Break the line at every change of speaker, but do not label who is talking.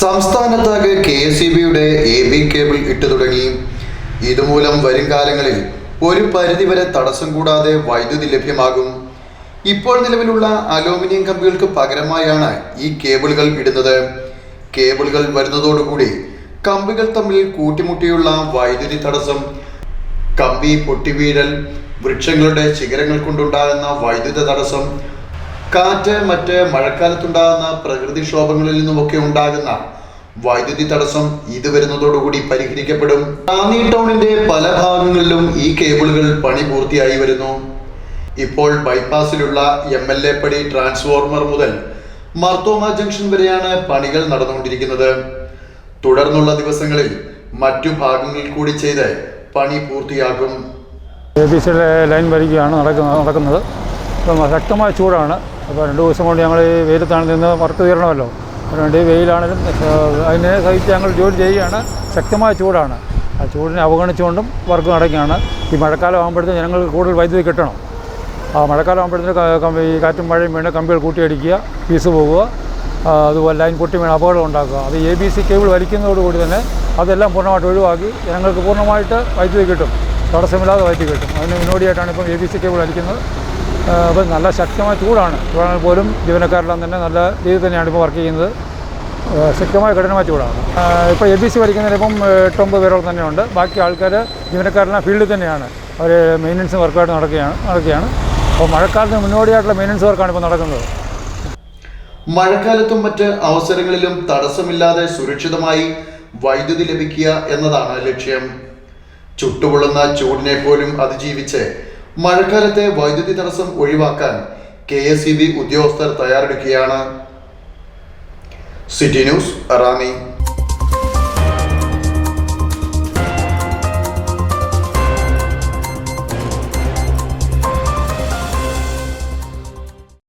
സംസ്ഥാനത്താകെ K S E ബിയുടെ A B cable ഇട്ടു തുടങ്ങി. ഇതുമൂലം വരും കാലങ്ങളിൽ ഒരു പരിധിവരെ തടസ്സം കൂടാതെ വൈദ്യുതി ലഭ്യമാകും. ഇപ്പോൾ നിലവിലുള്ള അലൂമിനിയം കമ്പികൾക്ക് പകരമായാണ് ഈ കേബിളുകൾ ഇടുന്നത്. കേബിളുകൾ വരുന്നതോടുകൂടി കമ്പികൾ തമ്മിൽ കൂട്ടിമുട്ടിയുള്ള വൈദ്യുതി തടസ്സം കമ്പി പൊട്ടിവീഴൽ വൃക്ഷങ്ങളുടെ ശിഖരങ്ങൾ കൊണ്ടുണ്ടാകുന്ന വൈദ്യുത തടസ്സം കാറ്റ് മറ്റ് മഴക്കാലത്തുണ്ടാകുന്ന പ്രകൃതിക്ഷോഭങ്ങളിൽ നിന്നുമൊക്കെ ഉണ്ടാകുന്ന വൈദ്യുതി തടസ്സം ഇത് വരുന്നതോടുകൂടി പരിഹരിക്കപ്പെടും. റാന്നി ടൗണിന്റെ പല ഭാഗങ്ങളിലും ഈ കേബിളുകൾ പണി പൂർത്തിയായി വരുന്നു. ഇപ്പോൾ ബൈപ്പാസിലുള്ള എം എൽ എ പടി ട്രാൻസ്ഫോർമർ മുതൽ മർത്തോമ ജംഗ്ഷൻ വരെയാണ് പണികൾ നടന്നുകൊണ്ടിരിക്കുന്നത്. തുടർന്നുള്ള ദിവസങ്ങളിൽ മറ്റു ഭാഗങ്ങളിൽ കൂടി ചെയ്ത് പണി പൂർത്തിയാക്കും.
ലൈൻ വരികയാണ് നടക്കുന്നത്. നടക്കുന്നത് ശക്തമായ ചൂടാണ്. അപ്പോൾ രണ്ട് ദിവസം കൊണ്ട് ഞങ്ങൾ വെയിലത്താണ് നിന്ന് വർക്ക് തീരണമല്ലോ. അതുകൊണ്ട് വെയിലാണെങ്കിലും അതിനെ സഹിച്ച് ഞങ്ങൾ ജോലി ചെയ്യുകയാണ്. ശക്തമായ ചൂടാണ്. ആ ചൂടിനെ അവഗണിച്ചുകൊണ്ടും വർക്ക് നടക്കുകയാണ്. ഈ മഴക്കാലം ആകുമ്പോഴത്തേക്കും ജനങ്ങൾക്ക് കൂടുതൽ വൈദ്യുതി കിട്ടണം. ആ മഴക്കാലം ആകുമ്പോഴത്തേക്കും ഈ കാറ്റും മഴയും വീണ് കമ്പികൾ കൂട്ടിയടിക്കുക പീസ് പോവുക അതുപോലെ ലൈൻ പൊട്ടി വീണ് അപകടം ഉണ്ടാക്കുക. അത് എ ബി സി കേബിൾ വലിക്കുന്നതോടുകൂടി തന്നെ അതെല്ലാം പൂർണമായിട്ട് ഒഴിവാക്കി ജനങ്ങൾക്ക് പൂർണമായിട്ട് വൈദ്യുതി കിട്ടും. തടസ്സമില്ലാതെ വൈദ്യുതി കിട്ടും. അതിന് മുന്നോടിയായിട്ടാണ് ഇപ്പം എ ബി സി കേബിൾ വലിക്കുന്നത്. ആ, അപ്പം നല്ല ശക്തമായ ചൂടാണ്. ചൂടാണെങ്കിൽ പോലും ജീവനക്കാരെല്ലാം തന്നെ നല്ല രീതിയിൽ തന്നെയാണ് ഇപ്പോൾ വർക്ക് ചെയ്യുന്നത്. ശക്തമായ കഠിനമായ ചൂടാണ്. ഇപ്പോൾ എ ബി സി പഠിക്കുന്നതിന് ഇപ്പം എട്ടൊമ്പത് പേരോളം തന്നെയുണ്ട് ബാക്കി ആൾക്കാർ ജീവനക്കാരെല്ലാം ഫീൽഡിൽ തന്നെയാണ്. അവർ മെയിന്റനൻസ് വർക്കായിട്ട് നടക്കുകയാണ് നടക്കുകയാണ്. അപ്പോൾ മഴക്കാലത്തിന് മുന്നോടിയായിട്ടുള്ള മെയിന്റനൻസ് വർക്കാണ് ഇപ്പോൾ നടക്കുന്നത്.
മഴക്കാലത്തും മറ്റ് അവസരങ്ങളിലും തടസ്സമില്ലാതെ സുരക്ഷിതമായി വൈദ്യുതി ലഭിക്കുക എന്നതാണ് ലക്ഷ്യം. ചുട്ടുപൊള്ളുന്ന ചൂടിനെ പോലും അതിജീവിച്ച് മഴക്കാലത്തെ വൈദ്യുതി തടസ്സം ഒഴിവാക്കാൻ കെ എസ് ഇ ബി ഉദ്യോഗസ്ഥർ തയ്യാറെടുക്കുകയാണ്. City news Ranni